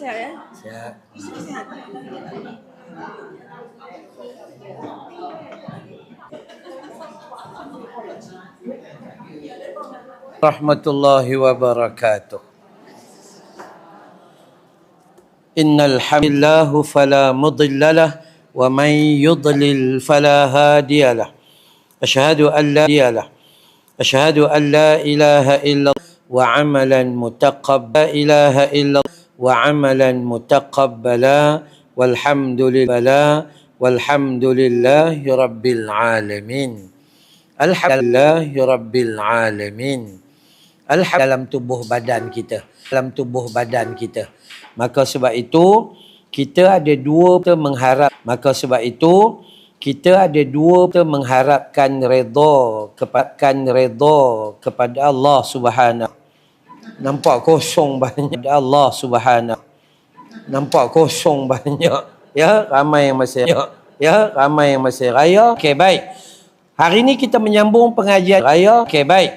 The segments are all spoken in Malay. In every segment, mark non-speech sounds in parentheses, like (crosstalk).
Siap ya? Siap. Rahmatullahi wabarakatuh. Innal hamdalillah fala mudilla lah wa man yudlil fala hadiya lah. Ashhadu an la ilaha lah. Ashhadu an la ilaha illa wa amalan mutaqabbala ilaha illa wa amalan mutaqabbala walhamdulillah walhamdulillahi rabbil alamin. Alhamdulillahi rabbil alamin. Alhamdulillah dalam tubuh badan kita. Dalam tubuh badan kita. Maka sebab itu, kita ada dua kita mengharap. Maka sebab itu, kita ada dua kita mengharapkan redha kepada redha kepada Allah Subhanahu. Nampak kosong banyak Allah Subhanahu. Nampak kosong banyak. Ya, ramai yang masih ya, ramai yang masih raya. Okey, baik. Hari ini kita menyambung pengajian raya. Okey, baik.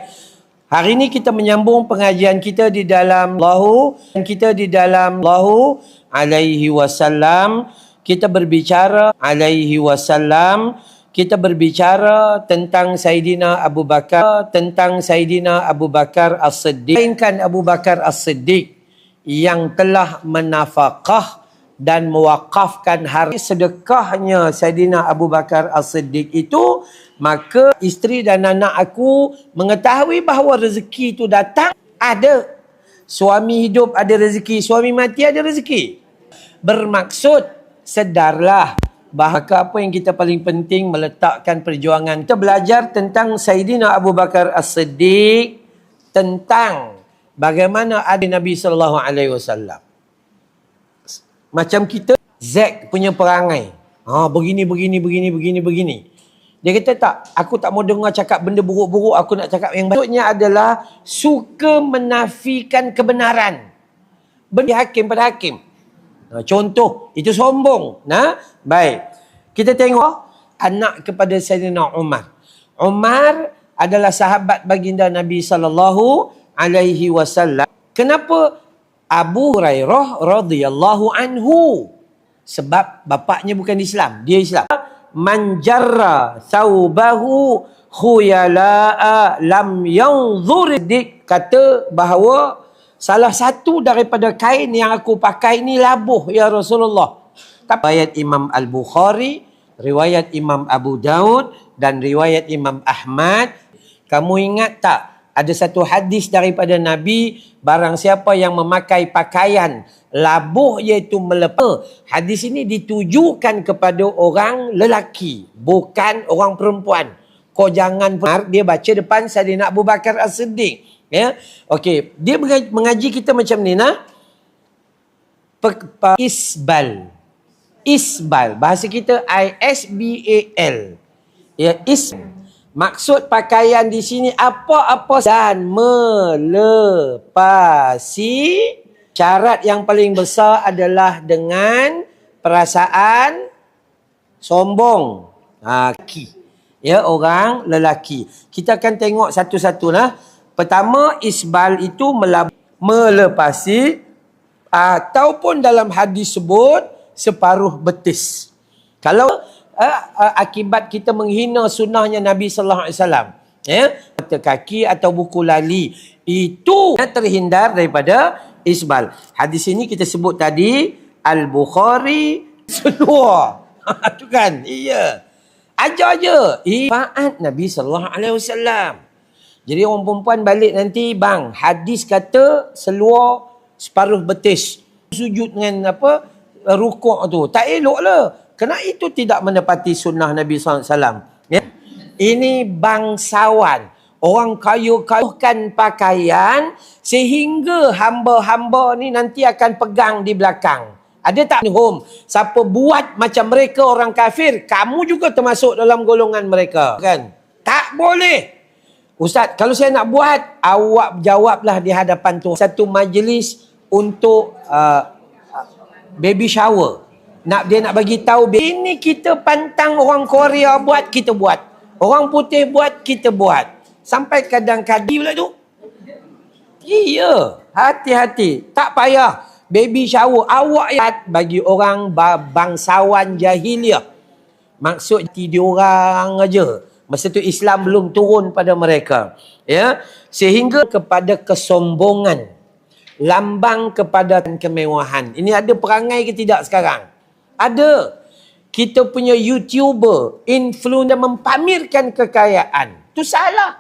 Hari ini kita menyambung pengajian kita di dalam Allahu dan kita di dalam Allahu alaihi wasallam kita berbicara alaihi wasallam kita berbicara tentang Saidina Abu Bakar tentang Saidina Abu Bakar As-Siddiq. Melainkan Abu Bakar As-Siddiq yang telah menafakah dan mewakafkan harta sedekahnya Saidina Abu Bakar As-Siddiq itu maka isteri dan anak aku mengetahui bahawa rezeki itu datang. Ada. Suami hidup ada rezeki suami mati ada rezeki. Bermaksud sedarlah bahawa apa yang kita paling penting meletakkan perjuangan. Kita belajar tentang Saidina Abu Bakar As-Siddiq tentang bagaimana ada Nabi sallallahu alaihi wasallam. Macam kita Zack punya perangai. Ha begini begini begini begini begini. Dia kata tak, aku tak mau dengar cakap benda buruk-buruk, aku nak cakap yang maksudnya adalah suka menafikan kebenaran. Benda hakim pada hakim. Nah, contoh, itu sombong. Nah, baik. Kita tengok anak kepada Sayyidina Umar. Umar adalah sahabat baginda Nabi sallallahu alaihi wasallam. Kenapa Abu Hurairah radhiyallahu anhu? Sebab bapaknya bukan Islam, dia Islam man jarra thawbahu khuyala'a lam yanzur dik kata bahawa salah satu daripada kain yang aku pakai ni labuh ya Rasulullah riwayat Imam Al-Bukhari riwayat Imam Abu Daud dan riwayat Imam Ahmad kamu ingat tak ada satu hadis daripada Nabi barang siapa yang memakai pakaian labuh iaitu melepas. Hadis ini ditujukan kepada orang lelaki, bukan orang perempuan. Kau jangan dia baca depan Saidina Abu Bakar As-Siddiq. Ya. Okey, dia mengaji kita macam ni nah. Isbal. Isbal. Bahasa kita I S B A L. Ya, isbal. Maksud pakaian di sini apa-apa dan melepasi syarat yang paling besar adalah dengan perasaan sombong. Ha, ki. Ya, orang lelaki. Kita akan tengok satu-satu lah. Pertama, isbal itu melepasi ataupun dalam hadis sebut separuh betis. Kalau uh, uh, akibat kita menghina sunnahnya Nabi sallallahu alaihi wasallam ya mata kaki atau buku lali itu terhindar daripada isbal. Hadis ini kita sebut tadi al bukhari seluar (laughs) tu kan? Iya. Aja aja. Ifaat Nabi sallallahu alaihi wasallam jadi orang perempuan balik nanti bang hadis kata seluar separuh betis sujud dengan apa rukuk tu tak elok lah kerana itu tidak menepati sunnah Nabi SAW. Ya? Ini bangsawan. Orang kayu-kayukan pakaian sehingga hamba-hamba ni nanti akan pegang di belakang. Ada tak home? Siapa buat macam mereka orang kafir, kamu juga termasuk dalam golongan mereka. Kan? Tak boleh. Ustaz, kalau saya nak buat, awak jawablah di hadapan tu. Satu majlis untuk uh, baby shower. Nak dia nak bagi tahu ini kita pantang orang Korea buat kita buat. Orang putih buat kita buat. Sampai kadang-kadang pula tu. Iya, hati-hati. Tak payah. baby shower. Awak ya bagi orang bangsawan jahiliah. Maksud tidur orang aja. Masa tu Islam belum turun pada mereka. Ya, sehingga kepada kesombongan lambang kepada kemewahan. Ini ada perangai ke tidak sekarang? Ada. Kita punya YouTuber, influencer mempamerkan kekayaan. Itu salah.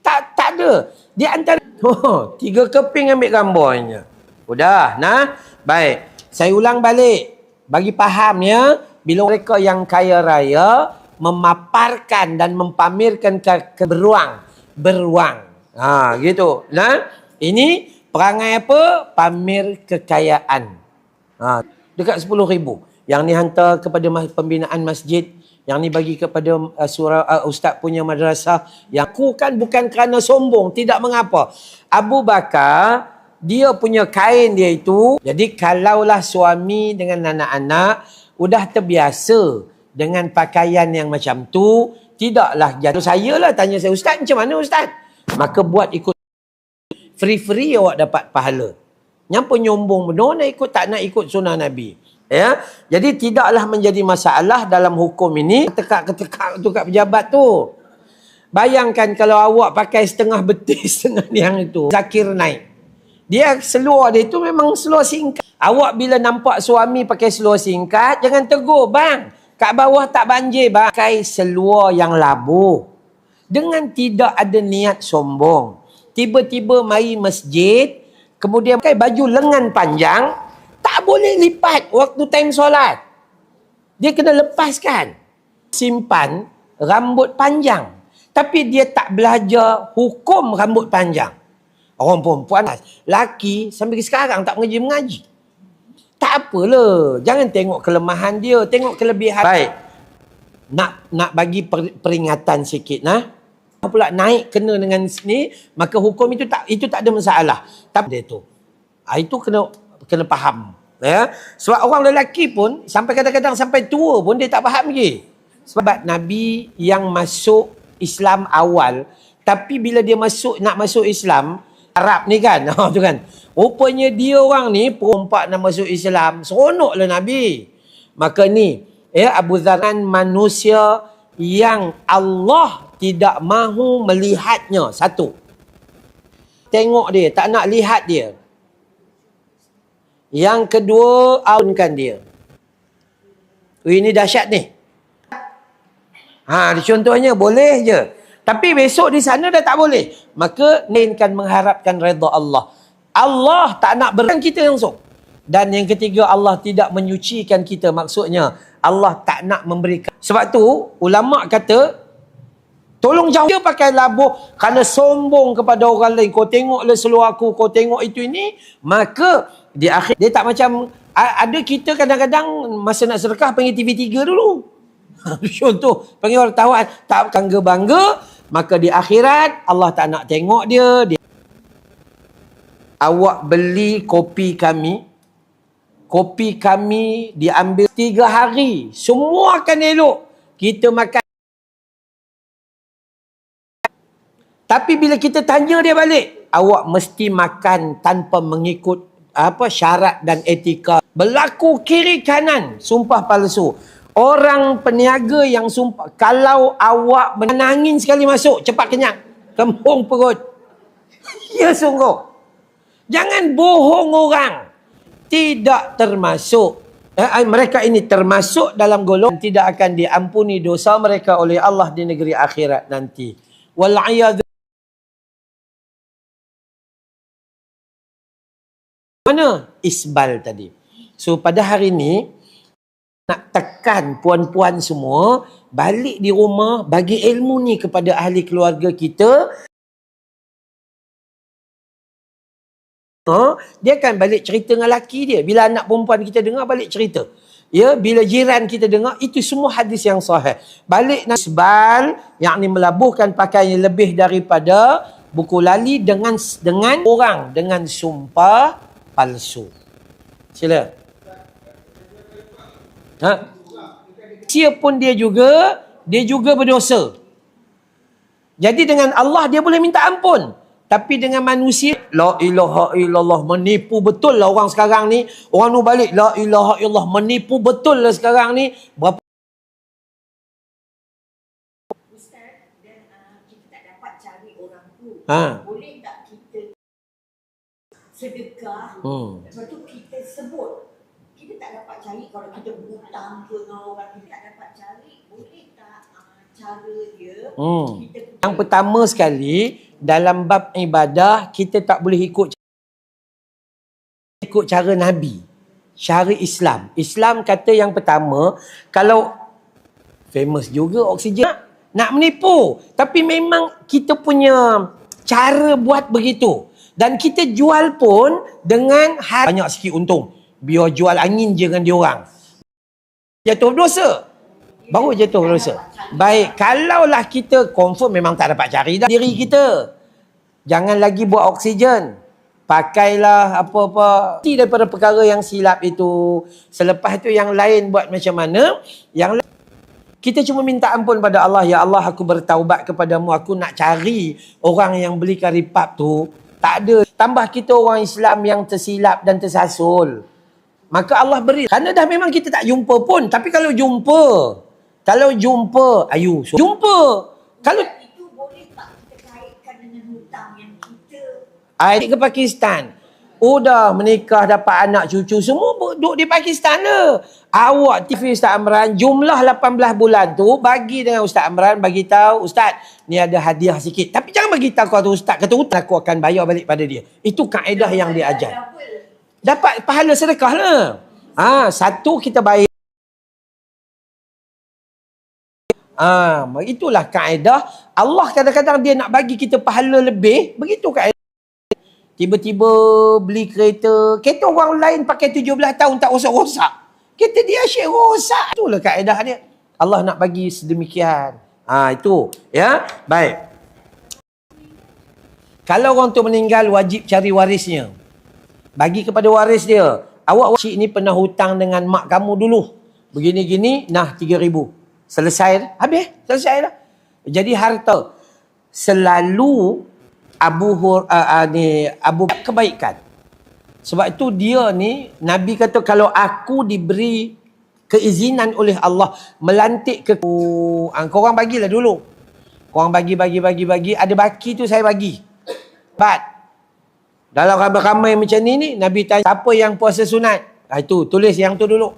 Tak tak ada. Di antara (laughs) oh, tiga keping ambil gambarnya. Sudah, nah. Baik. Saya ulang balik. Bagi faham ya, bila mereka yang kaya raya memaparkan dan mempamerkan ke, ke beruang, beruang. Ha, gitu. Nah, ini Perangai apa? Pamer kekayaan. Ha, dekat 10 ribu. Yang ni hantar kepada pembinaan masjid. Yang ni bagi kepada uh, surah, uh, ustaz punya madrasah. Yang aku kan bukan kerana sombong. Tidak mengapa. Abu Bakar, dia punya kain dia itu. Jadi kalaulah suami dengan anak-anak. Udah terbiasa dengan pakaian yang macam tu. Tidaklah jatuh saya lah tanya saya. Ustaz macam mana ustaz? Maka buat ikut free-free awak dapat pahala. Yang penyombong benar nak ikut tak nak ikut sunnah Nabi. Ya. Jadi tidaklah menjadi masalah dalam hukum ini tekak-tekak tu kat pejabat tu. Bayangkan kalau awak pakai setengah betis (laughs) setengah yang itu. Zakir naik. Dia seluar dia itu memang seluar singkat. Awak bila nampak suami pakai seluar singkat, jangan tegur. Bang, kat bawah tak banjir. Pakai seluar yang labuh. Dengan tidak ada niat sombong tiba-tiba mari masjid, kemudian pakai baju lengan panjang, tak boleh lipat waktu time solat. Dia kena lepaskan. Simpan rambut panjang. Tapi dia tak belajar hukum rambut panjang. Orang perempuan, laki sampai sekarang tak mengaji-mengaji. Tak apalah. Jangan tengok kelemahan dia. Tengok kelebihan. Baik. Nak nak bagi peringatan sikit. Nah pula naik kena dengan ni maka hukum itu tak itu tak ada masalah tapi dia tu ha, itu kena kena faham ya sebab orang lelaki pun sampai kadang-kadang sampai tua pun dia tak faham lagi sebab nabi yang masuk Islam awal tapi bila dia masuk nak masuk Islam Arab ni kan? Ha (laughs) tu kan? Rupanya dia orang ni perompak nak masuk Islam. Seronoklah nabi. Maka ni ya Abu Zaran manusia yang Allah tidak mahu melihatnya. Satu. Tengok dia tak nak lihat dia. Yang kedua aunkan dia. Ini dahsyat ni. Ha contohnya boleh je tapi besok di sana dah tak boleh maka mainkan mengharapkan redha Allah Allah tak nak berikan kita langsung dan yang ketiga Allah tidak menyucikan kita maksudnya Allah tak nak memberikan sebab tu ulama kata Tolong jauh dia pakai labuh kerana sombong kepada orang lain. Kau tengoklah seluar aku, kau tengok itu ini. Maka di akhir dia tak macam ada kita kadang-kadang masa nak sedekah panggil TV3 dulu. (laughs) Contoh, panggil wartawan tak bangga-bangga, maka di akhirat Allah tak nak tengok dia. dia. Awak beli kopi kami, kopi kami diambil tiga hari. Semua akan elok. Kita makan Tapi bila kita tanya dia balik, awak mesti makan tanpa mengikut apa syarat dan etika. Berlaku kiri kanan, sumpah palsu. Orang peniaga yang sumpah, kalau awak menangin sekali masuk, cepat kenyang. Kembung perut. ya sungguh. Jangan bohong orang. Tidak termasuk. Eh, mereka ini termasuk dalam golongan tidak akan diampuni dosa mereka oleh Allah di negeri akhirat nanti. Wal'iyadu Mana isbal tadi? So pada hari ni nak tekan puan-puan semua balik di rumah bagi ilmu ni kepada ahli keluarga kita. Ha? Dia akan balik cerita dengan laki dia. Bila anak perempuan kita dengar balik cerita. Ya, bila jiran kita dengar itu semua hadis yang sahih. Balik nasbal yang ni melabuhkan pakaian lebih daripada buku lali dengan dengan orang dengan sumpah palsu. Sila. Ha? Siapun dia juga, dia juga berdosa. Jadi dengan Allah dia boleh minta ampun. Tapi dengan manusia, la ilaha illallah menipu betul lah orang sekarang ni. Orang nu balik, la ilaha illallah menipu betul lah sekarang ni. Berapa Ustaz dan uh, kita tak dapat cari orang tu. Ha. Boleh tak kita sedekah? Hmm. Lepas tu kita sebut. Kita tak dapat cari kalau kita berhutang ke dengan orang kita tak dapat cari. Boleh tak uh, cara dia Hmm. kita Yang pertama sekali, dalam bab ibadah, kita tak boleh ikut ikut cara Nabi. Cara Islam. Islam kata yang pertama, kalau famous juga oksigen nak, nak menipu. Tapi memang kita punya cara buat begitu. Dan kita jual pun dengan harga banyak sikit untung. Biar jual angin je dengan diorang. Jatuh berdosa. Baru jatuh berdosa. Baik, kalaulah kita confirm memang tak dapat cari dah diri kita. Jangan lagi buat oksigen. Pakailah apa-apa. Mesti daripada perkara yang silap itu. Selepas itu yang lain buat macam mana. Yang lain kita cuma minta ampun pada Allah. Ya Allah aku bertaubat kepadamu. Aku nak cari orang yang beli karipap tu. Tak ada. Tambah kita orang Islam yang tersilap dan tersasul. Maka Allah beri. Kerana dah memang kita tak jumpa pun. Tapi kalau jumpa. Kalau jumpa. Ayu. So, jumpa. Kalau itu boleh tak kita kaitkan dengan hutang yang kita adik ke Pakistan. Udah menikah dapat anak cucu semua duduk di Pakistan le. Awak TV Ustaz Amran jumlah 18 bulan tu bagi dengan Ustaz Amran bagi tahu Ustaz ni ada hadiah sikit. Tapi jangan bagi tahu kata Ustaz kata hutang aku akan bayar balik pada dia. Itu kaedah yang dia ajar. Dapat pahala sedekah lah. Ha, satu kita bayar. Ha, itulah kaedah. Allah kadang-kadang dia nak bagi kita pahala lebih, begitu kaedah. Tiba-tiba beli kereta, kereta orang lain pakai 17 tahun tak rosak-rosak. Kereta dia asyik rosak. Itulah kaedah dia. Allah nak bagi sedemikian. Ha, itu, ya. Baik. Kalau orang tu meninggal wajib cari warisnya. Bagi kepada waris dia. Awak cik ni pernah hutang dengan mak kamu dulu. Begini-gini, nah 3000. Selesai dah. Habis, selesai dah. Jadi harta selalu Abu Hur, uh, uh, ni Abu kebaikan. Sebab itu dia ni Nabi kata kalau aku diberi keizinan oleh Allah melantik ke uh, korang bagilah dulu. Korang bagi bagi bagi bagi ada baki tu saya bagi. But dalam ramai-ramai macam ni ni Nabi tanya siapa yang puasa sunat? Ha, itu tulis yang tu dulu.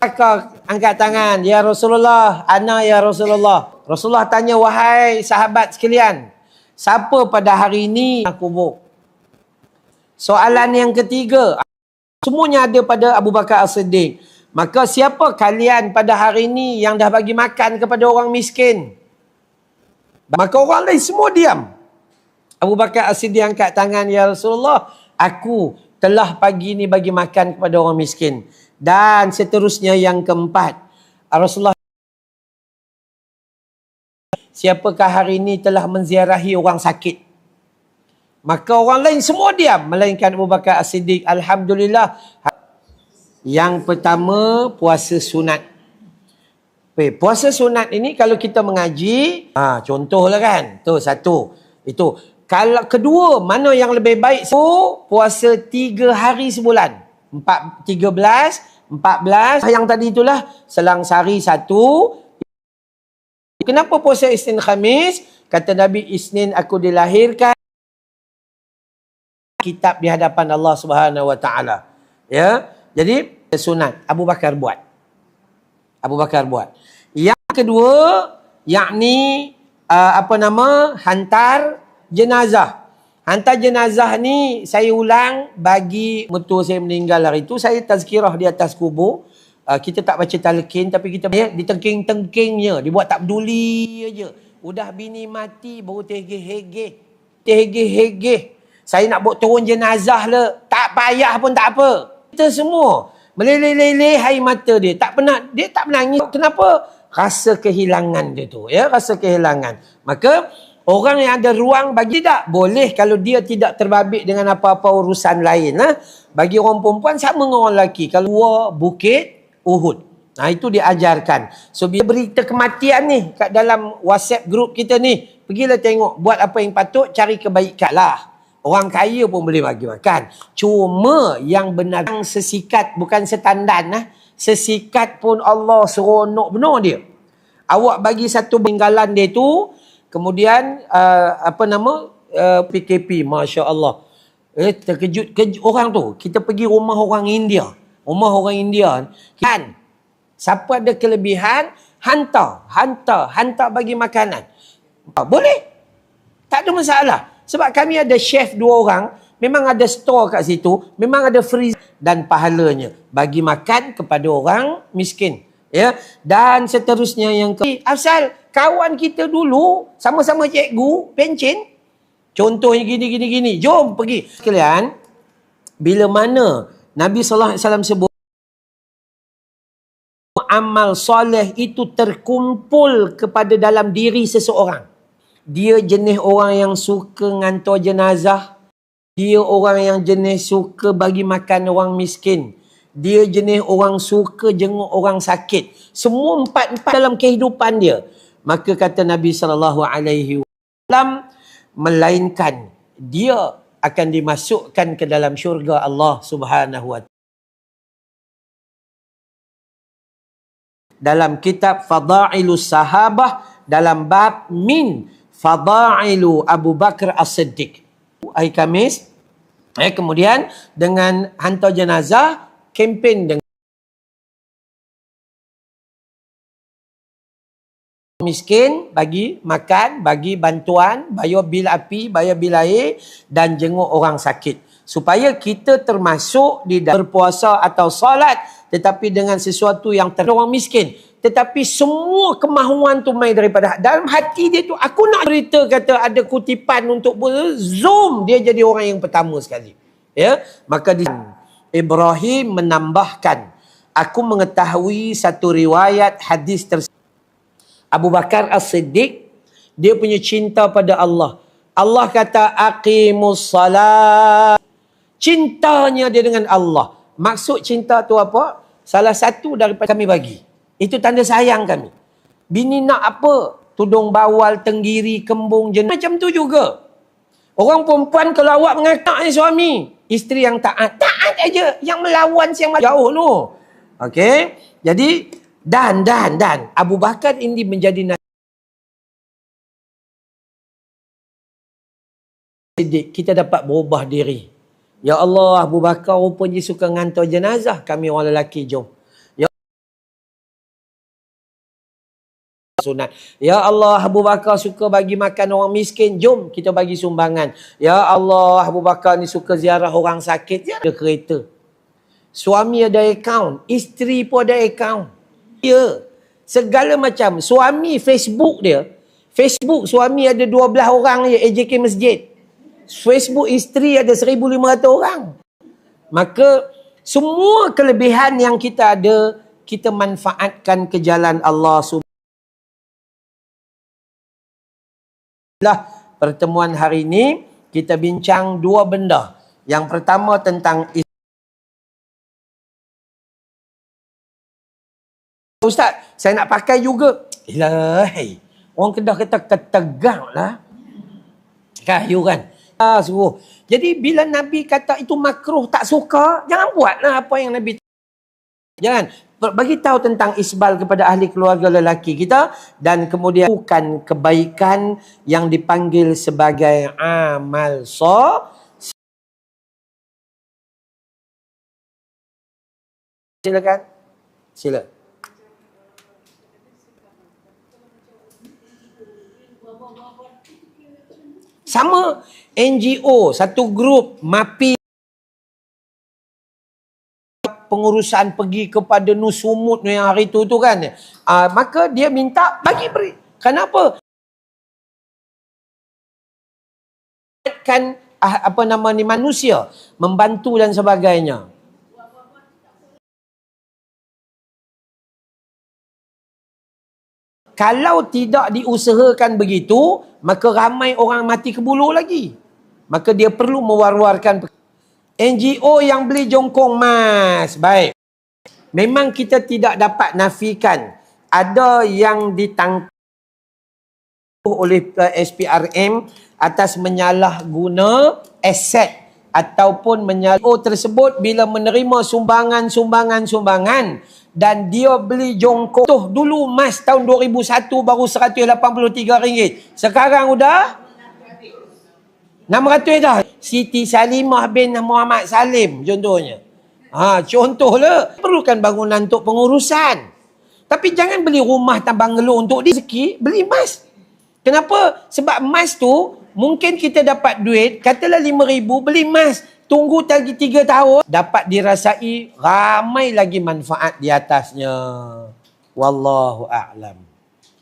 Maka angkat tangan, ya Rasulullah, ana ya Rasulullah. Rasulullah tanya wahai sahabat sekalian, siapa pada hari ini yang kubur? Soalan yang ketiga, semuanya ada pada Abu Bakar As-Siddiq. Maka siapa kalian pada hari ini yang dah bagi makan kepada orang miskin? Maka orang lain semua diam. Abu Bakar As-Siddiq angkat tangan, Ya Rasulullah, aku telah pagi ni bagi makan kepada orang miskin. Dan seterusnya yang keempat, Rasulullah siapakah hari ini telah menziarahi orang sakit? Maka orang lain semua diam. Melainkan Abu Bakar As-Siddiq. Alhamdulillah. Yang pertama, puasa sunat. Okay, puasa sunat ini kalau kita mengaji, ha, contohlah kan. Tu satu. Itu. Kalau kedua, mana yang lebih baik? So, puasa tiga hari sebulan. Empat, tiga belas, empat belas. Yang tadi itulah, selang sehari satu. Kenapa puasa Isnin Khamis? Kata Nabi, Isnin aku dilahirkan. Kitab di hadapan Allah Subhanahu Wa Taala. Ya, jadi sunat Abu Bakar buat. Abu Bakar buat. Yang kedua, yakni uh, apa nama? Hantar jenazah. Hantar jenazah ni saya ulang bagi mertua saya meninggal hari tu saya tazkirah di atas kubur. Uh, kita tak baca talqin tapi kita ya, ditengking-tengkingnya, dibuat tak peduli aja. Udah bini mati baru terhegeh-hegeh. Terhegeh-hegeh. Saya nak buat turun jenazah le, tak payah pun tak apa. Kita semua meleleh-leleh air mata dia. Tak pernah dia tak menangis. Kenapa? Rasa kehilangan dia tu, ya, rasa kehilangan. Maka Orang yang ada ruang bagi tak? Boleh kalau dia tidak terbabit dengan apa-apa urusan lain. Ha? Bagi orang perempuan sama dengan orang lelaki. Kalau dua bukit, Uhud. Nah itu diajarkan. So bila berita kematian ni kat dalam WhatsApp group kita ni, Pergilah tengok. Buat apa yang patut. Cari kebaikan lah. Orang kaya pun boleh bagi makan. Cuma yang benar yang sesikat bukan setandan lah. Sesikat pun Allah seronok benar dia. Awak bagi satu benggalan dia tu. Kemudian uh, apa nama? Uh, PKP. Masya Allah. Eh, terkejut ke orang tu. Kita pergi rumah orang India. Rumah orang India. Kan? Siapa ada kelebihan, hantar. Hantar. Hantar bagi makanan. Boleh. Tak ada masalah. Sebab kami ada chef dua orang, memang ada store kat situ, memang ada free dan pahalanya bagi makan kepada orang miskin. Ya, dan seterusnya yang ke asal kawan kita dulu sama-sama cikgu pencen contohnya gini gini gini. Jom pergi. Sekalian bila mana Nabi sallallahu alaihi wasallam sebut amal soleh itu terkumpul kepada dalam diri seseorang. Dia jenis orang yang suka ngantor jenazah. Dia orang yang jenis suka bagi makan orang miskin. Dia jenis orang suka jenguk orang sakit. Semua empat-empat dalam kehidupan dia. Maka kata Nabi SAW, melainkan dia akan dimasukkan ke dalam syurga Allah Subhanahu Wa Dalam kitab Fadailus Sahabah dalam bab min Fadailu Abu Bakar As-Siddiq. Hari Kamis. Eh, kemudian dengan hantar jenazah, kempen dengan miskin, bagi makan, bagi bantuan, bayar bil api, bayar bil air dan jenguk orang sakit. Supaya kita termasuk di berpuasa atau salat tetapi dengan sesuatu yang ter orang miskin tetapi semua kemahuan tu main daripada dalam hati dia tu aku nak cerita kata ada kutipan untuk zoom dia jadi orang yang pertama sekali ya maka di Ibrahim menambahkan aku mengetahui satu riwayat hadis tersebut Abu Bakar As-Siddiq dia punya cinta pada Allah Allah kata aqimus salat cintanya dia dengan Allah maksud cinta tu apa salah satu daripada kami bagi itu tanda sayang kami. Bini nak apa? Tudung bawal, tenggiri, kembung, jenis. Macam tu juga. Orang perempuan kalau awak mengakak ni suami. Isteri yang taat. Taat aja. Yang melawan siang jauh tu. Okey. Jadi, dan, dan, dan. Abu Bakar ini menjadi nabi. Kita dapat berubah diri. Ya Allah, Abu Bakar rupanya suka ngantar jenazah. Kami orang lelaki, jom. Sunat. Ya Allah, Abu Bakar suka bagi makan orang miskin. Jom kita bagi sumbangan. Ya Allah, Abu Bakar ni suka ziarah orang sakit. Ya, kereta. Suami ada akaun. Isteri pun ada akaun. Ya. Segala macam. Suami Facebook dia. Facebook suami ada 12 orang je AJK Masjid. Facebook isteri ada 1,500 orang. Maka semua kelebihan yang kita ada, kita manfaatkan ke jalan Allah SWT. Lah pertemuan hari ini kita bincang dua benda. Yang pertama tentang Ustaz, saya nak pakai juga. Ilahi. Orang Kedah kata ketegang lah. Kayu kan. Ah, suruh. Jadi bila Nabi kata itu makruh tak suka, jangan buatlah apa yang Nabi Jangan bagi tahu tentang isbal kepada ahli keluarga lelaki kita dan kemudian bukan kebaikan yang dipanggil sebagai amal so. Silakan. Sila. Sama NGO satu grup MAPI pengurusan pergi kepada Nusumut yang hari tu tu kan. Uh, maka dia minta bagi beri. Kenapa? Kan uh, apa nama ni manusia membantu dan sebagainya. Kalau tidak diusahakan begitu, maka ramai orang mati kebulu lagi. Maka dia perlu mewar-warkan NGO yang beli jongkong mas. Baik. Memang kita tidak dapat nafikan ada yang ditangkap oleh uh, SPRM atas menyalah guna aset ataupun menyalah oh, tersebut bila menerima sumbangan-sumbangan-sumbangan dan dia beli jongkok tu dulu emas tahun 2001 baru RM183 sekarang udah 600 dah. Siti Salimah bin Muhammad Salim contohnya. Ha contohlah perlukan bangunan untuk pengurusan. Tapi jangan beli rumah tambang ngeluh untuk rezeki beli emas. Kenapa? Sebab emas tu mungkin kita dapat duit katalah 5000 beli emas. Tunggu lagi 3 tahun dapat dirasai ramai lagi manfaat di atasnya. Wallahu a'lam.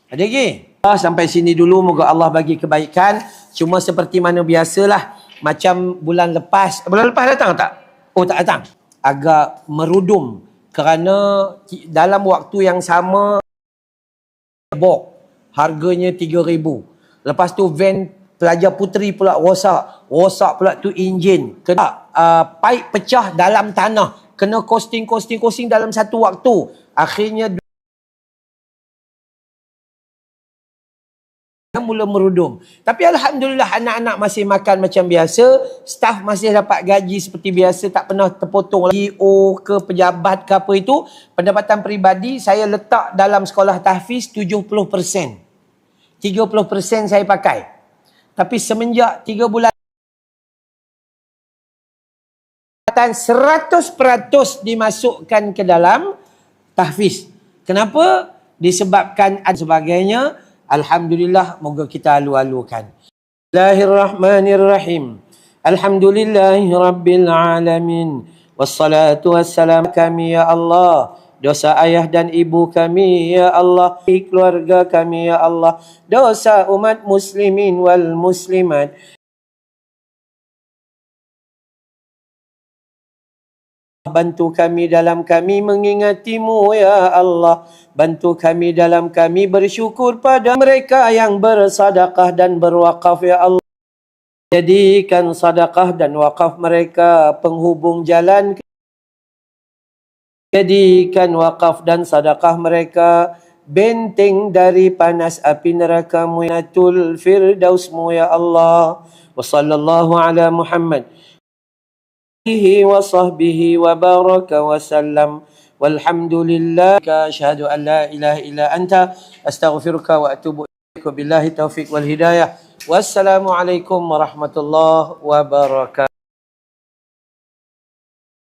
Ada lagi? Ah, sampai sini dulu moga Allah bagi kebaikan cuma seperti mana biasalah macam bulan lepas. Bulan lepas datang tak? Oh tak datang. Agak merudum kerana dalam waktu yang sama bok. Harganya 3000 lepas tu van pelajar puteri pula rosak. Rosak pula tu enjin. Kena uh, pipe pecah dalam tanah. Kena costing costing costing dalam satu waktu. Akhirnya mula merudum. Tapi Alhamdulillah anak-anak masih makan macam biasa. Staff masih dapat gaji seperti biasa. Tak pernah terpotong lagi O ke pejabat ke apa itu. Pendapatan peribadi saya letak dalam sekolah tahfiz 70%. 30% saya pakai. Tapi semenjak 3 bulan 100% dimasukkan ke dalam tahfiz. Kenapa? Disebabkan dan sebagainya. Alhamdulillah, moga kita alu-alukan. Bismillahirrahmanirrahim. Alhamdulillahi Rabbil Alamin. Wassalatu wassalam kami ya Allah. Dosa ayah dan ibu kami ya Allah. Keluarga kami ya Allah. Dosa umat muslimin wal muslimat. Bantu kami dalam kami mengingatimu ya Allah. Bantu kami dalam kami bersyukur pada mereka yang bersadaqah dan berwakaf ya Allah. Jadikan sadaqah dan wakaf mereka penghubung jalan. Jadikan wakaf dan sadaqah mereka benteng dari panas api neraka muyatul firdausmu ya Allah. Wa sallallahu ala Muhammad. آله وصحبه وبارك وسلم والحمد لله أشهد أن لا إله إلا أنت أستغفرك وأتوب إليك بالله التوفيق والهداية والسلام عليكم ورحمة الله وبركاته